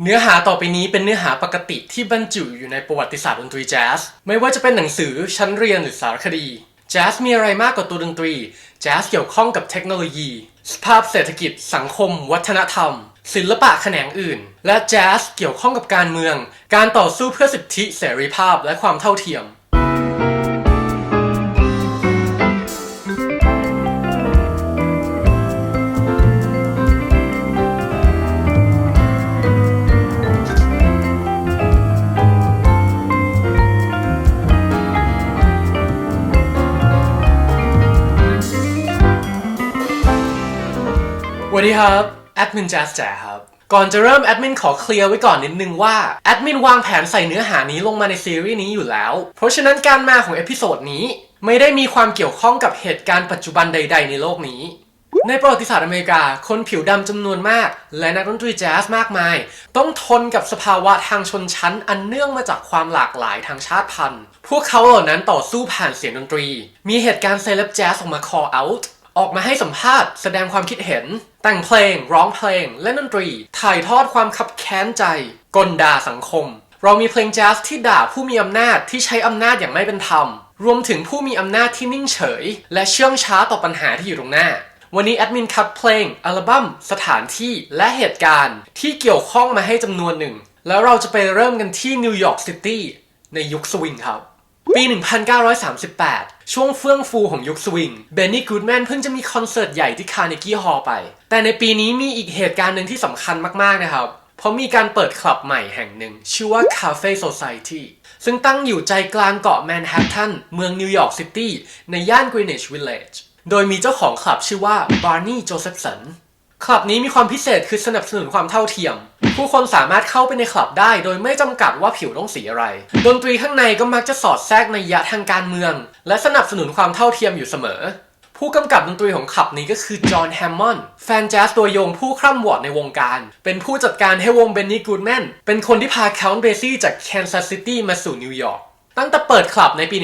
เนื้อหาต่อไปนี้เป็นเนื้อหาปกติที่บรรจุอยู่ในประวัติศาสตร์ดนตรีแจ๊สไม่ว่าจะเป็นหนังสือชั้นเรียนหรือสารคดีแจ๊สมีอะไรมากกว่าตัวดนตรีแจ๊สเกี่ยวข้องกับเทคโนโลยี สภาพเศรษฐกิจ สังคม วัฒนธรรม ศิลปะแขนงอื่น และแจ๊สเกี่ยวข้องกับการเมือง การต่อสู้เพื่อสิทธิเสรีภาพและความเท่าเทียม สวัสดีครับ แอดมินแจ๊สแจ๋ครับ ก่อนจะเริ่มแอดมินขอเคลียร์ไว้ก่อนนิดนึงว่าแอดมินวางแผนใส่เนื้อหานี้ลงมาในซีรีส์นี้อยู่แล้ว เพราะฉะนั้นการมาของเอพิโซดนี้ไม่ได้มีความเกี่ยวข้องกับเหตุการณ์ปัจจุบันใด ๆ ในโลกนี้ ในประวัติศาสตร์อเมริกา คนผิวดำจำนวนมาก และนักดนตรีแจ๊สมากมาย ต้องทนกับสภาวะทางชนชั้นอันเนื่องมาจากความหลากหลายทางชาติพันธุ์ พวกเขาเหล่านั้นต่อสู้ผ่านเสียงดนตรี มีเหตุการณ์เซเลบแจ๊สออกมา call out ออกมาให้สัมภาษณ์แสดงความคิดเห็น แต่งเพลง ร้องเพลง เล่นดนตรี ถ่ายทอดความขับแค้นใจกลด่าสังคม เรามีเพลงแจ๊สที่ด่าผู้มีอำนาจที่ใช้อำนาจอย่างไม่เป็นธรรม รวมถึงผู้มีอำนาจที่นิ่งเฉย และเชื่องช้าต่อปัญหาที่อยู่ตรงหน้า วันนี้แอดมินคัดเพลง อัลบั้ม สถานที่และเหตุการณ์ ที่เกี่ยวข้องมาให้จำนวนหนึ่ง แล้วเราจะไปเริ่มกันที่นิวยอร์กซิตี้ในยุคสวิงครับ ปี 1938 ช่วงเฟื่องฟูของยุคสวิง เบนนี่กูดแมนเพิ่งจะมีคอนเสิร์ตใหญ่ที่คาร์เนกี้ฮอลล์ไป แต่ในปีนี้มีอีกเหตุการณ์หนึ่งที่สำคัญมาก ๆ นะครับ เพราะมีการเปิดคลับใหม่แห่งหนึ่ง ชื่อว่า Cafe Society ซึ่งตั้งอยู่ใจกลางเกาะแมนฮัตตัน เมืองนิวยอร์กซิตี้ ในย่าน Greenwich Village โดยมีเจ้าของคลับชื่อว่า Barney Josephson คลับนี้มีความพิเศษคือสนับสนุนความเท่าเทียม ผู้คนสามารถเข้าไปในคลับได้ โดยไม่จำกัดว่าผิวต้องสีอะไร ดนตรีข้างในก็มักจะสอดแทรกในยะทางการเมือง และสนับสนุนความเท่าเทียมอยู่เสมอ ผู้กำกับดนตรีของคลับนี้ก็คือจอห์นแฮมมอนด์แฟนแจ๊สตัวยงผู้คร่ำวอดในวงการ เป็นผู้จัดการให้วงเบนนี่กูดแมนเป็นคนที่พาค o นเบซี่จากแคนซัสซิตี้มาสู่นิวยอร์กตั้งแต่เปิดคลับในปี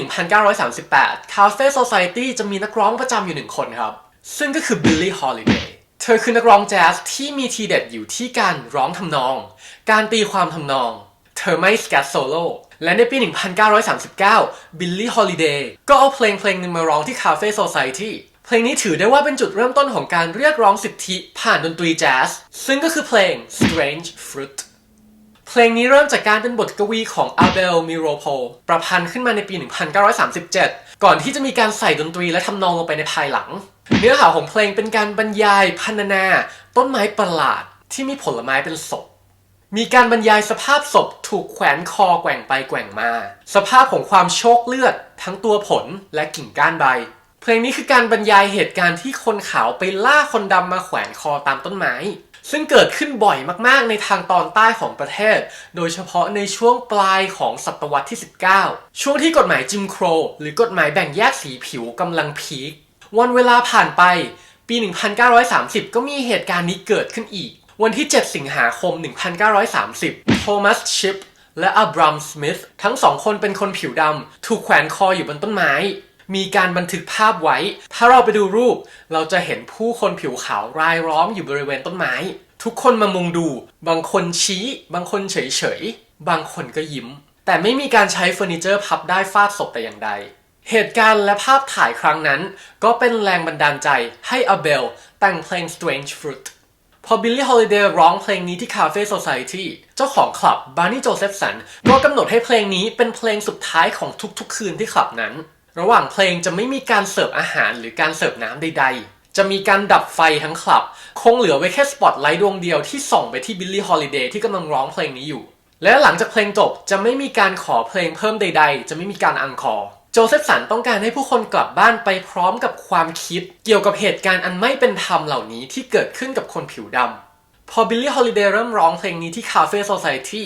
1938 Cafe Society จะมีนักร้องประจำอยู่หนึ่งคนครับ ซึ่งก็คือ Billie Holiday เธอคือนักร้องแจ๊สที่มีทีเด็ดอยู่ที่การร้องทำนอง การตีความทำนอง เธอไม่สแกตโซโล่และในปี 1939 Billie Holiday ก็เอาเพลงเพลงหนึ่งมาร้องที่ Cafe Society เพลงนี้ถือได้ว่าเป็นจุดเริ่มต้นของการเรียกร้องสิทธิผ่านดนตรีแจ๊สซึ่งก็คือเพลง Strange Fruit เพลงนี้เริ่มจากการเป็นบทกวีของอาเบลมิโรโพประพันธ์ขึ้นมาในปี 1937 ก่อนที่จะมีการใส่ดนตรีและทำนองลงไปในภายหลัง เนื้อหาของเพลงเป็นการบรรยายพรรณนา ต้นไม้ประหลาดที่มีผลไม้เป็นศพ มีการบรรยายสภาพศพถูกแขวนคอแกว่งไปแกว่งมา สภาพของความโชคเลือด ทั้งตัวผลและกิ่งก้านใบ เพลงนี้คือการบรรยายเหตุการณ์ที่คนขาวไปล่าคนดำมาแขวนคอตามต้นไม้ ซึ่งเกิดขึ้นบ่อยมากๆ ในทางตอนใต้ของประเทศ โดยเฉพาะในช่วงปลายของศตวรรษที่ 19 ช่วงที่กฎหมายจิมโคร หรือกฎหมายแบ่งแยกสีผิวกำลังพีค วันเวลาผ่านไป ปี 1930 ก็มีเหตุการณ์นี้เกิดขึ้นอีก วันที่ 7 สิงหาคม 1930 โทมัสชิปและอับรัมสมิธทั้งสองคนเป็นคนผิวดำ ถูกแขวนคออยู่บนต้นไม้ มีการบันทึกภาพไว้ ถ้าเราไปดูรูป เราจะเห็นผู้คนผิวขาวรายล้อมอยู่บริเวณต้นไม้ ทุกคนมามุงดู บางคนชี้ บางคนเฉยๆบางคนก็ยิ้ม แต่ไม่มีการใช้เฟอร์นิเจอร์พับได้ฟาดศพแต่อย่างใด เหตุการณ์และภาพถ่ายครั้งนั้น ก็เป็นแรงบันดาลใจให้อเบลแต่งเพลง Strange Fruit พอบิลลี่ฮอลิเดย์ร้องเพลงนี้ที่ Cafe Society เจ้าของคลับบาร์นี่โจเซฟสันก็กำหนดให้เพลงนี้เป็นเพลงสุดท้ายของทุกๆ คืนที่คลับนั้น ระหว่างเพลงจะไม่มีการเสิร์ฟอาหารหรือการเสิร์ฟน้ำใด ๆ จะมีการดับไฟทั้งคลับ คงเหลือไว้แค่สปอตไลท์ดวงเดียวที่ส่องไปที่บิลลี่ฮอลิเดย์ที่กำลังร้องเพลงนี้อยู่ และหลังจากเพลงจบจะไม่มีการขอเพลงเพิ่มใด ๆ จะไม่มีการอังคอร์ จเซฟสันต้องการให้ผู้คนกลับบ้านไปพร้อมกับความคิด เกี่ยวกับเหตุการณ์อันไม่เป็นธรรมเหล่านี้ที่เกิดขึ้นกับคนผิวดำพอบิลลี่ฮอลิเดย์เริ่มร้องเพลงนี้ที่ Cafe Society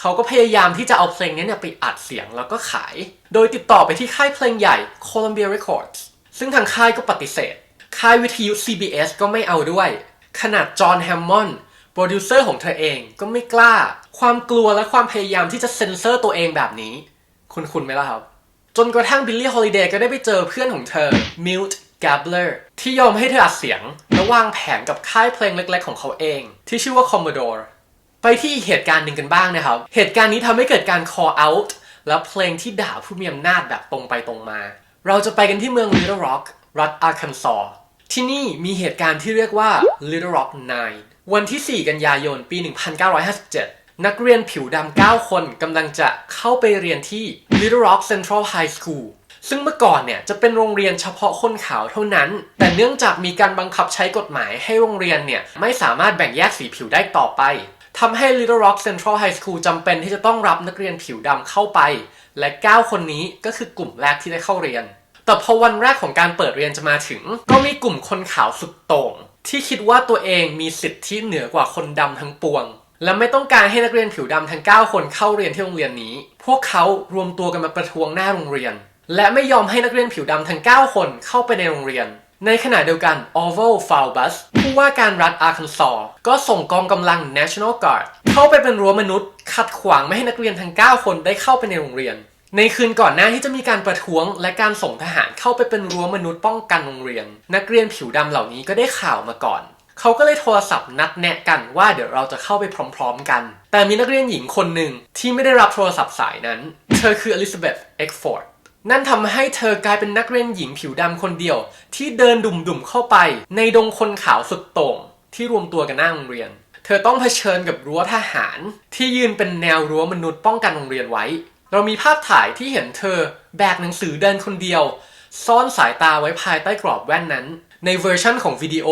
เขาก็พยายามที่จะเอาเพลงนี้เนี่ยไปอัดเสียงแล้วก็ขาย โดยติดต่อไปที่ค่ายเพลงใหญ่ Columbia Records ซึ่งทางค่ายก็ปฏิเสธ ค่ายวิทยุ CBS ก็ไม่เอาด้วย ขนาดจอห์นแฮมมอนด์โปรดิวเซอร์ของเธอเองก็ไม่กล้า ความกลัวและความพยายามที่จะเซ็นเซอร์ตัวเองแบบนี้ คุณคุณไหมล่ะครับ จนกระทั่งบิลลี่ฮอลิเดย์ก็ได้ไปเจอเพื่อนของเธอมิลต์ก a บลอร์ที่ยอมให้เธออัดเสียง และวางแผนกับค่ายเพลงเล็ก ๆ ของเขาเอง ที่ชื่อว่า Commodore ไปที่เหตุการณ์หนึ่งกันบ้างนะครับ เหตุการณ์นี้ทำให้เกิดการ call out และเพลงที่ด่าผู้มีอำนาจแบบตรงไปตรงมา เราจะไปกันที่เมือง Little Rock รัฐอาร์คันซอสที่นี่มีเหตุการณ์ที่เรียกว่า Little Rock Nine วันที่ 4 กันยายนปี 1957 นักเรียนผิวดำ9คนกำลังจะเข้าไปเรียนที่ Little Rock Central High School ซึ่งเมื่อก่อนเนี่ยจะเป็นโรงเรียนเฉพาะคนขาวเท่านั้น แต่เนื่องจากมีการบังคับใช้กฎหมายให้โรงเรียนเนี่ยไม่สามารถแบ่งแยกสีผิวได้ต่อไปทำให้ Little Rock Central High School จำเป็นที่จะต้องรับนักเรียนผิวดำเข้าไป และ 9 คนนี้ก็คือกลุ่มแรกที่ได้เข้าเรียน แต่พอวันแรกของการเปิดเรียนจะมาถึง ก็มีกลุ่มคนขาวสุดโต่งที่คิดว่าตัวเองมีสิทธิเหนือกว่าคนดำทั้งปวง และไม่ต้องการให้นักเรียนผิวดำทั้ง 9 คนเข้าเรียนที่โรงเรียนนี้ พวกเขารวมตัวกันมาประท้วงหน้าโรงเรียน และไม่ยอมให้นักเรียนผิวดำทั้ง 9 คนเข้าไปในโรงเรียน ในขณะเดียวกัน Orval Faubus ผู้ว่าการรัฐอาร์คันซอก็ส่งกองกำลัง National Guard เข้าไปเป็นรั้วมนุษย์ ขัดขวางไม่ให้นักเรียนทั้ง 9 คนได้เข้าไปในโรงเรียน ในคืนก่อนหน้าที่จะมีการประท้วง และการส่งทหารเข้าไปเป็นรั้วมนุษย์ป้องกันโรงเรียน นักเรียนผิวดำเหล่านี้ก็ได้ข่าวมาก่อน เขาก็เลยโทรศัพท์นัดแนะกันว่าเดี๋ยวเราจะเข้าไปพร้อมๆกัน แต่มีนักเรียนหญิงคนหนึ่งที่ไม่ได้รับโทรศัพท์สายนั้น เธอคืออลิซาเบธเอ็กฟอร์ดนั่นทำให้เธอกลายเป็นนักเรียนหญิงผิวดำคนเดียว ที่เดินดุ่มๆเข้าไป ในดงคนขาวสุดโต่งที่รวมตัวกันหน้าโรงเรียน เธอต้องเผชิญกับรั้วทหาร ที่ยืนเป็นแนวรั้วมนุษย์ป้องกันโรงเรียนไว้ เรามีภาพถ่ายที่เห็นเธอ แบกหนังสือเดินคนเดียว ซ่อนสายตาไว้ภายใต้กรอบแว่นนั้น ในเวอร์ชั่นของวิดีโอ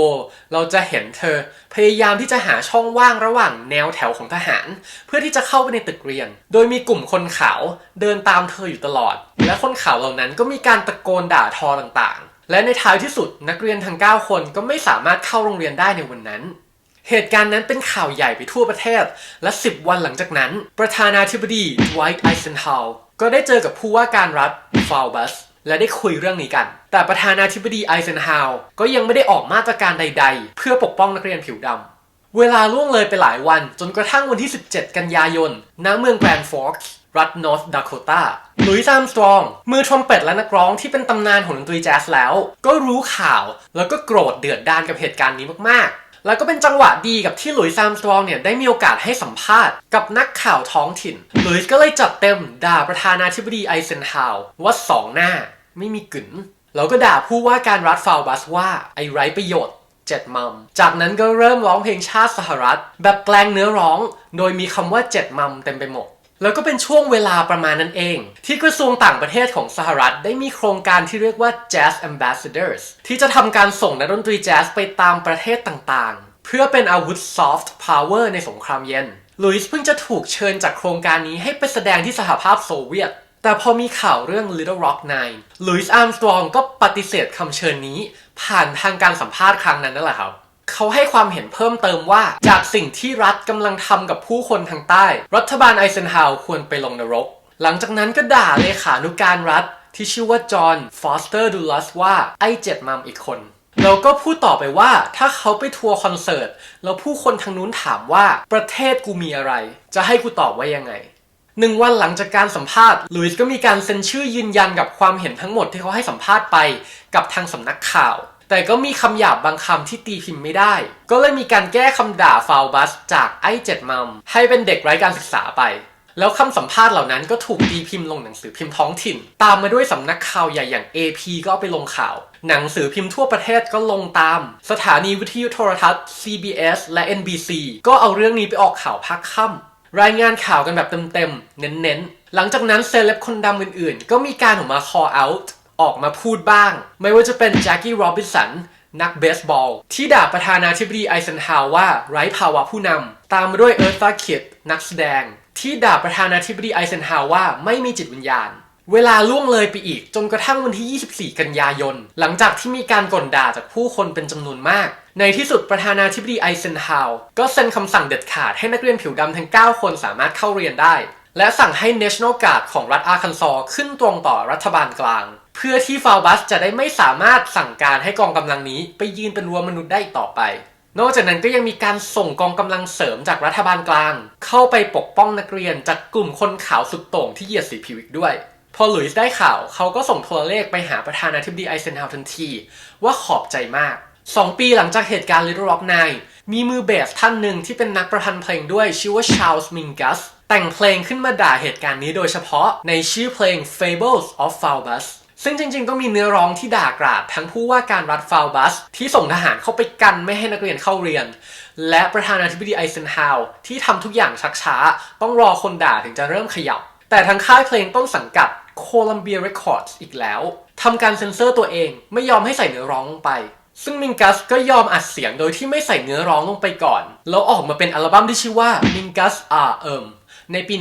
เราจะเห็นเธอพยายามที่จะหาช่องว่างระหว่างแนวแถวของทหาร เพื่อที่จะเข้าไปในตึกเรียน โดยมีกลุ่มคนขาวเดินตามเธออยู่ตลอด และคนขาวเหล่านั้นก็มีการตะโกนด่าทอต่างๆ และในท้ายที่สุดนักเรียนทั้ง 9 คนก็ไม่สามารถเข้าโรงเรียนได้ในวันนั้นเหตุการณ์นั้นเป็นข่าวใหญ่ไปทั่วประเทศ และ 10 วันหลังจากนั้น ประธานาธิบดีไวท์ไอเซนฮาวก็ได้เจอกับผู้ว่าการรัฐฟาวบัส และได้คุยเรื่องนี้กัน แต่ประธานาธิบดีไอเซนฮาวก็ยังไม่ได้ออกมาตรการใด ๆ เพื่อปกป้องนักเรียนผิวดำ เวลาล่วงเลยไปหลายวันจนกระทั่งวันที่ 17 กันยายน ณ เมืองแกรนด์ฟอร์กรัฐนอร์ทดาโคตาลุยส์อามสตรอง มือทรอมเป็ตและนักร้องที่เป็นตำนานของดนตรีแจ๊สแล้ว ก็รู้ข่าวแล้วก็โกรธเดือดดานกับเหตุการณ์นี้มากๆ แล้วก็เป็นจังหวะดีกับที่หลุยส์อามสตรองเนี่ยได้มีโอกาสให้สัมภาษณ์กับนักข่าวท้องถิ่น หลุยส์ก็เลยจัดเต็มด่าประธานาธิบดีไอเซนฮาวว่าสองหน้า ไม่มีกึ๋นแล้วก็ด่าผู้ว่าการรัฐฟาวบัสว่าไอไร้ประโยชน์เจ็ดมัม จากนั้นก็เริ่มร้องเพลงชาติสหรัฐ แบบแปลงเนื้อร้อง โดยมีคำว่าเจ็ดมัมเต็มไปหมด แล้วก็เป็นช่วงเวลาประมาณนั้นเอง ที่กระทรวงต่างประเทศของสหรัฐได้มีโครงการที่เรียกว่า Jazz Ambassadors ที่จะทำการส่งนักดนตรีแจ๊สไปตามประเทศต่างๆ เพื่อเป็นอาวุธ soft power ในสงครามเย็นลุยส์เพิ่งจะถูกเชิญจากโครงการนี้ให้ไปแสดงที่สหภาพโซเวียต แต่พอมีข่าวเรื่อง Little Rock Nine ลุยส์อาร์มสตรองก็ปฏิเสธคำเชิญนี้ ผ่านทางการสัมภาษณ์ครั้งนั้นนั่นแหละครับเขาให้ความเห็นเพิ่มเติมว่า จากสิ่งที่รัฐกำลังทำกับผู้คนทางใต้ รัฐบาลไอเซนฮาวควรไปลงนรก หลังจากนั้นก็ด่าเลขานุการรัฐ ที่ชื่อว่าจอห์นฟอสเตอร์ดูลัสว่าไอเจ็ดมัมอีกคนแล้วก็พูดต่อไปว่าถ้าเขาไปทัวร์คอนเสิร์ต แล้วผู้คนทางนู้นถามว่าประเทศกูมีอะไร จะให้กูตอบว่ายังไง หนึ่งวันหลังจากการสัมภาษณ์ลุยส์ก็มีการเซ็นชื่อยืนยันกับความเห็นทั้งหมดที่เขาให้สัมภาษณ์ไปกับทางสำนักข่าว แต่ก็มีคำหยาบบางคำที่ตีพิมพ์ไม่ได้ ก็เลยมีการแก้คำด่าฟาวบัสจากไอ้เจ็ดมัมให้เป็นเด็กไร้การศึกษาไป แล้วคำสัมภาษณ์เหล่านั้นก็ถูกตีพิมพ์ลงหนังสือพิมพ์ท้องถิ่น ตามมาด้วยสำนักข่าวใหญ่อย่าง AP ก็เอาไปลงข่าว หนังสือพิมพ์ทั่วประเทศก็ลงตาม สถานีวิทยุโทรทัศน์ CBS และ NBC ก็เอาเรื่องนี้ไปออกข่าวภาคค่ำ รายงานข่าวกันแบบเต็มๆ เน้นๆ หลังจากนั้นเซเลบคนดำอื่นๆ ก็มีการออกมา call out ออกมาพูดบ้าง ไม่ว่าจะเป็นแจ็คกี้โรบินสันนักเบสบอล ที่ด่าประธานาธิบดีไอเซนฮาวว่าไร้ภาวะผู้นำ ตามมาด้วยเอิร์ธาคิดนักแสดง ที่ด่าประธานาธิบดีไอเซนฮาวว่าไม่มีจิตวิญญาณ เวลาล่วงเลยไปอีกจนกระทั่งวันที่ 24 กันยายน หลังจากที่มีการก่นด่าจากผู้คนเป็นจำนวนมาก ในที่สุดประธานาธิบดีไอเซนฮาวก็เซ็นคำสั่งเด็ดขาดให้นักเรียนผิวดำทั้ง 9 คนสามารถเข้าเรียนได้ และสั่งให้ National Guard ของรัฐอาร์คันซอขึ้นตรงต่อรัฐบาลกลาง เพื่อที่ฟาวบัสจะได้ไม่สามารถสั่งการให้กองกำลังนี้ไปยืนเป็นรั้วมนุษย์ได้ต่อไป นอกจากนั้นก็ยังมีการส่งกองกำลังเสริมจากรัฐบาลกลาง เข้าไปปกป้องนักเรียนจากกลุ่มคนขาวสุดโต่งที่เหยียดสีผิวอีกด้วยพอหลุยส์ได้ข่าวเขาก็ส่งโทรเลขไปหาประธานาธิบดีไอเซนฮาวทันที ว่าขอบใจมาก 2 ปีหลังจากเหตุการณ์ Little Rock Nine มีมือเบสท่านหนึ่งที่เป็นนักประพันธ์เพลงด้วยชื่อว่าชาลส์มิงกัสแต่งเพลงขึ้นมาด่าเหตุการณ์นี้โดยเฉพาะในชื่อเพลง Fables of Faubus ซึ่งจริงๆต้องมีเนื้อร้องที่ด่ากราดทั้งผู้ว่าการรัฐฟาวบัส ที่ส่งทหารเข้าไปกันไม่ให้นักเรียนเข้าเรียน และประธานาธิบดีไอเซนฮาวที่ทำทุกอย่างชักช้า ต้องรอคนด่าถึงจะเริ่มขยับ แต่ทางค่ายเพลงต้นสังกัด Columbia Records อีกแล้วทำการเซ็นเซอร์ตัวเองไม่ยอมให้ใส่เนื้อร้องลงไป ซึ่งมิงกัสก็ยอมอัดเสียงโดยที่ไม่ใส่เนื้อร้องลงไปก่อน แล้วออกมาเป็นอัลบั้มที่ชื่อว่า Mingus Are Um ในปี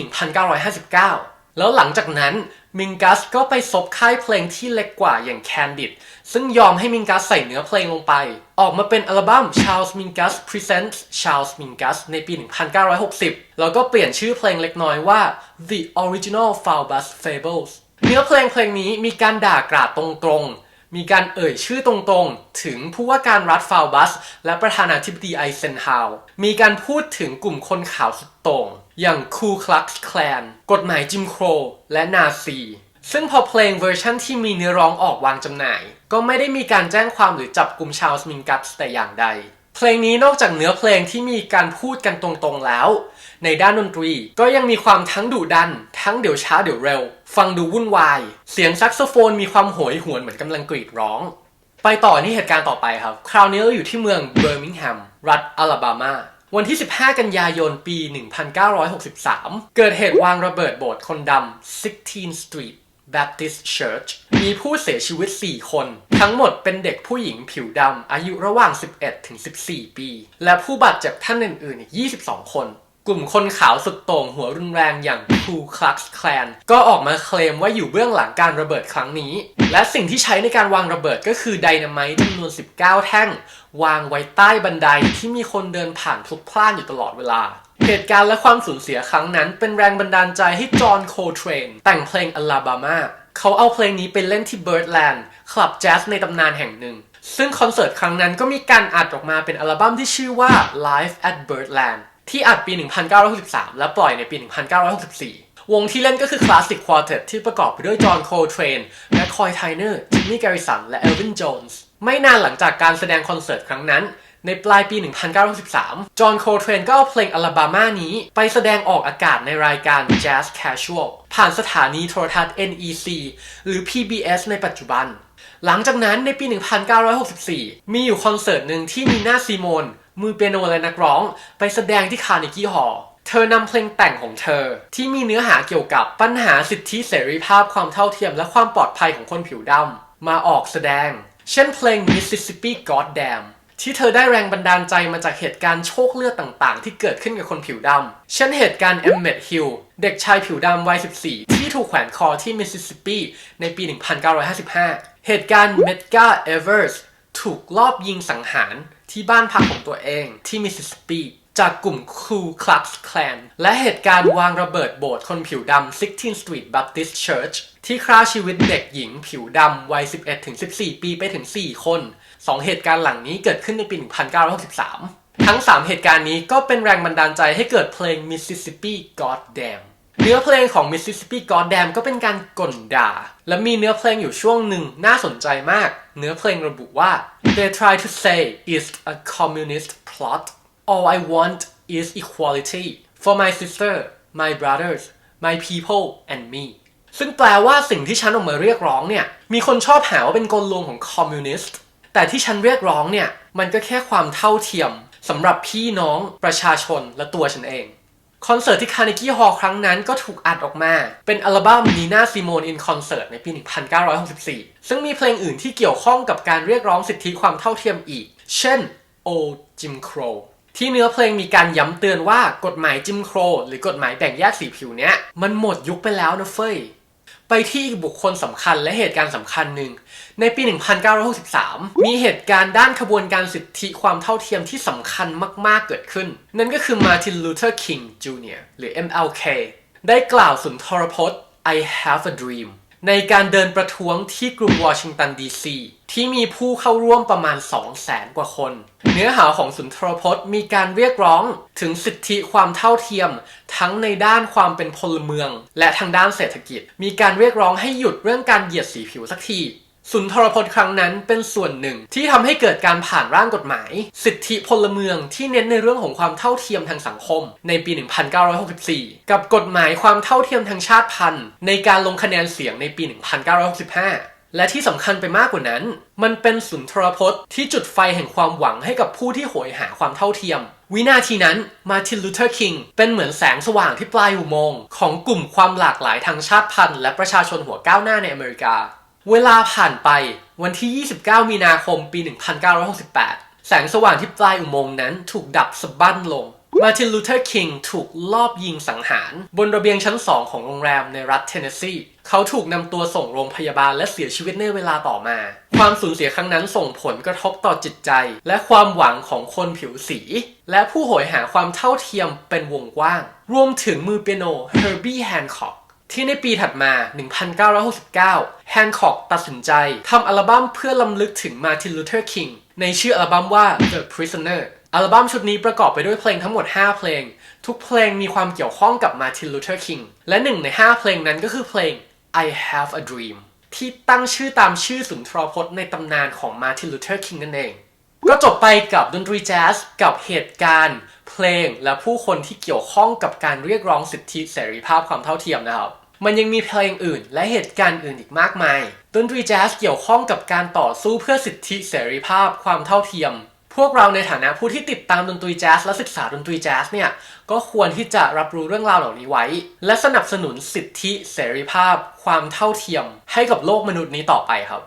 1959 แล้วหลังจากนั้นมิงกัสก็ไปซบค่ายเพลงที่เล็กกว่าอย่าง Candid ซึ่งยอมให้มิงกัสใส่เนื้อเพลงลงไป ออกมาเป็นอัลบั้ม Charles Mingus Presents Charles Mingus ในปี 1960 แล้วก็เปลี่ยนชื่อเพลงเล็กน้อยว่า The Original Faubus Fables เนื้อเพลงเพลงนี้มีการด่ากราดตรงๆ มีการเอ่ยชื่อตรงๆ ถึงผู้ว่าการรัฐฟาวบัส และประธานาธิบดีไอเซนฮาวมีการพูดถึงกลุ่มคนขาวสุดโต่งอย่างคูคลักซ์แคลนกฎหมายจิมโคร และนาซีซึ่งพอเพลงเวอร์ชั่นที่มีเนื้อร้องออกวางจำหน่าย ก็ไม่ได้มีการแจ้งความหรือจับกลุ่มชาวสมิงกัสแต่อย่างใด เพลงนี้นอกจากเนื้อเพลงที่มีการพูดกันตรงๆแล้ว ในด้านดนตรี ก็ยังมีความทั้งดุดัน ทั้งเดี๋ยวช้าเดี๋ยวเร็ว ฟังดูวุ่นวาย เสียงแซกโซโฟนมีความโหยหวนเหมือนกำลังกรีดร้อง ไปต่อที่เหตุการณ์ต่อไปครับ คราวนี้เราอยู่ที่เมืองเบอร์มิงแฮม รัฐอลาบามาวันที่ 15 กันยายน ปี 1963 เกิดเหตุวางระเบิดโบสถ์คนดำ 16th Street Baptist Church มีผู้เสียชีวิต 4 คน ทั้งหมดเป็นเด็กผู้หญิงผิวดำ อายุระหว่าง 11 ถึง 14 ปี และผู้บาดเจ็บท่านอื่นๆอีก22 คน กลุ่มคนขาวสุดโต่งหัวรุนแรงอย่าง Ku Klux Klan ก็ออกมาเคลมว่าอยู่เบื้องหลังการระเบิดครั้งนี้ และสิ่งที่ใช้ในการวางระเบิดก็คือไดนาไมต์จำนวน 19 แท่ง วางไว้ใต้บันไดที่มีคนเดินผ่านพลุกพล่านอยู่ตลอดเวลา เหตุการณ์และความสูญเสียครั้งนั้นเป็นแรงบันดาลใจให้จอห์นโคเทรนแต่งเพลงอลาบามาเขาเอาเพลงนี้ไปเล่นที่ Birdland คลับแจ๊สในตำนานแห่งหนึ่ง ซึ่งคอนเสิร์ตครั้งนั้นก็มีการอัดออกมาเป็นอัลบั้มที่ชื่อว่า Live at Birdland ที่อัดปี 1963 และปล่อยในปี 1964 วงที่เล่นก็คือ Classic Quartet ที่ประกอบไปด้วยจอห์นโคเทรนและคอยไทเนอร์จิมมี่แกริสัน และเอลวินโจนส์ ไม่นานหลังจากการแสดงคอนเสิร์ตครั้งนั้น ในปลายปี 1963 จอห์นโคเทรนก็เอาเพลงอลาบามานี้ไปแสดงออกอากาศในรายการ Jazz Casual ผ่านสถานีโทรทัศน์ NEC หรือ PBS ในปัจจุบัน หลังจากนั้นในปี 1964 มีอยู่คอนเสิร์ตหนึ่งที่นีนาซีโมน มือเปียโนและนักร้อง ไปแสดงที่คาร์เนกี้ฮอลล์เธอนำเพลงแต่งของเธอ ที่มีเนื้อหาเกี่ยวกับปัญหาสิทธิเสรีภาพความเท่าเทียมและความปลอดภัยของคนผิวดำมาออกแสดง เช่นเพลง Mississippi Goddamn ที่เธอได้แรงบันดาลใจมาจากเหตุการณ์โชคเลือดต่างๆ ที่เกิดขึ้นกับคนผิวดำ เช่นเหตุการณ์ Emmett Hill เด็กชายผิวดำวัย 14 ที่ถูกแขวนคอที่มิสซิสซิปปีในปี 1955 เหตุการณ์ Medgar Evers ถูกลอบยิงสังหาร ที่บ้านพักของตัวเองที่มิสซิสซิปปีจากกลุ่มคูคลักซ์แคลนและเหตุการณ์วางระเบิดโบสถ์คนผิวดำ 16th Street Baptist Church ที่ฆ่าชีวิตเด็กหญิงผิวดำวัย 11-14 ปีไปถึง 4 คนสองเหตุการณ์หลังนี้เกิดขึ้นในปี 1963 ทั้ง 3 เหตุการณ์นี้ก็เป็นแรงบันดาลใจให้เกิดเพลง Mississippi Goddamn เนื้อเพลงของ Mississippi Goddamn ก็เป็นการก่นด่า และมีเนื้อเพลงอยู่ช่วงหนึ่งน่าสนใจมาก เนื้อเพลงระบุว่า They try to say it's a communist plot All I want is equality for my sister my brothers my people and me ซึ่งแปลว่าสิ่งที่ฉันออกมาเรียกร้องเนี่ย มีคนชอบหาว่าเป็นกลลวงของคอมมิวนิสต์ แต่ที่ฉันเรียกร้องเนี่ย มันก็แค่ความเท่าเทียมสำหรับพี่น้องประชาชนและตัวฉันเอง คอนเสิร์ตที่คาร์เนกี้ฮอลล์ครั้งนั้นก็ถูกอัดออกมา เป็นอัลบั้มนีน่าซิโมนอินคอนเสิร์ตในปี 1964 ซึ่งมีเพลงอื่นที่เกี่ยวข้องกับการเรียกร้องสิทธิความเท่าเทียมอีก เช่น Old Jim Crow ที่เนื้อเพลงมีการย้ำเตือนว่ากฎหมายจิมโครหรือกฎหมายแบ่งแยกสีผิวเนี้ยมันหมดยุคไปแล้วนะเฟ้ย ไปที่อีกบุคคลสำคัญและเหตุการณ์สำคัญหนึ่ง ในปี 1963 มีเหตุการณ์ด้านขบวนการสิทธิความเท่าเทียมที่สำคัญมาก ๆ เกิดขึ้น นั่นก็คือมาร์ตินลูเทอร์คิงจูเนียร์หรือ MLK ได้กล่าวสุนทรพจน์ I have a dream ในการเดินประท้วงที่กรุงวอชิงตันดีซีที่มีผู้เข้าร่วมประมาณ 2 0 0แสนกว่าคน เนื้อหาของสุนทรพจน์มีการเรียกร้องถึงสิทธิความเท่าเทียม ทั้งในด้านความเป็นพลเมือง และทางด้านเศรษฐกิจ มีการเรียกร้องให้หยุดเรื่องการเหยียดสีผิวสักที สุนทรพจน์ครั้งนั้นเป็นส่วนหนึ่งที่ทำให้เกิดการผ่านร่างกฎหมาย สิทธิพลเมืองที่เน้นในเรื่องของความเท่าเทียมทางสังคม ในปี 1964 กับกฎหมายความเท่าเทียมทางชาติพันธุ์ ในการลงคะแนนเสียงในปี 1965และที่สำคัญไปมากกว่านั้น มันเป็นสุนทรพจน์ที่จุดไฟแห่งความหวังให้กับผู้ที่โหยหาความเท่าเทียม วินาทีนั้นมาร์ตินลูเทอร์คิงเป็นเหมือนแสงสว่างที่ปลายอุโมงค์ของกลุ่มความหลากหลายทางชาติพันธุ์และประชาชนหัวก้าวหน้าในอเมริกา เวลาผ่านไปวันที่ 29 มีนาคม ปี 1968 แสงสว่างที่ปลายอุโมงค์นั้นถูกดับสะบั้นลง มาร์ติน ลูเทอร์ คิง ถูกลอบยิงสังหาร บนระเบียงชั้น2ของโรงแรมในรัฐเทนเนสซี เขาถูกนำตัวส่งโรงพยาบาลและเสียชีวิตในเวลาต่อมา ความสูญเสียครั้งนั้นส่งผลกระทบต่อจิตใจ และความหวังของคนผิวสี และผู้โหยหาความเท่าเทียมเป็นวงกว้าง รวมถึงมือเปียโนเฮอร์บี้แฮนคอก ที่ในปีถัดมา 1969 แฮนคอกตัดสินใจทำอัลบั้มเพื่อลำลึกถึงมาร์ตินลูเทอร์คิงในชื่ออัลบั้มว่า The Prisoner อัลบั้มชุดนี้ประกอบไปด้วยเพลงทั้งหมด 5 เพลง ทุกเพลงมีความเกี่ยวข้องกับมาร์ตินลูเทอร์คิงและหนึ่งใน 5 เพลงนั้นก็คือเพลง I Have a Dream ที่ตั้งชื่อตามชื่อสุนทรพจน์ในตำนานของมาร์ตินลูเทอร์คิงนั่นเอง ก็จบไปกับดนตรีแจ๊สกับเหตุการณ์ เพลงและผู้คนที่เกี่ยวข้องกับการเรียกร้องสิทธิเสรีภาพความเท่าเทียมนะครับ มันยังมีเพลงอื่น และเหตุการณ์อื่นอีกมากมาย ดนตรีแจ๊สเกี่ยวข้องกับการต่อสู้เพื่อสิทธิเสรีภาพความเท่าเทียม พวกเราในฐานะผู้ที่ติดตามดนตรีแจ๊สและศึกษาดนตรีแจ๊สเนี่ยก็ควรที่จะรับรู้เรื่องราวเหล่านี้ไว้ และสนับสนุนสิทธิเสรีภาพ ความเท่าเทียม ให้กับโลกมนุษย์นี้ต่อไปครับ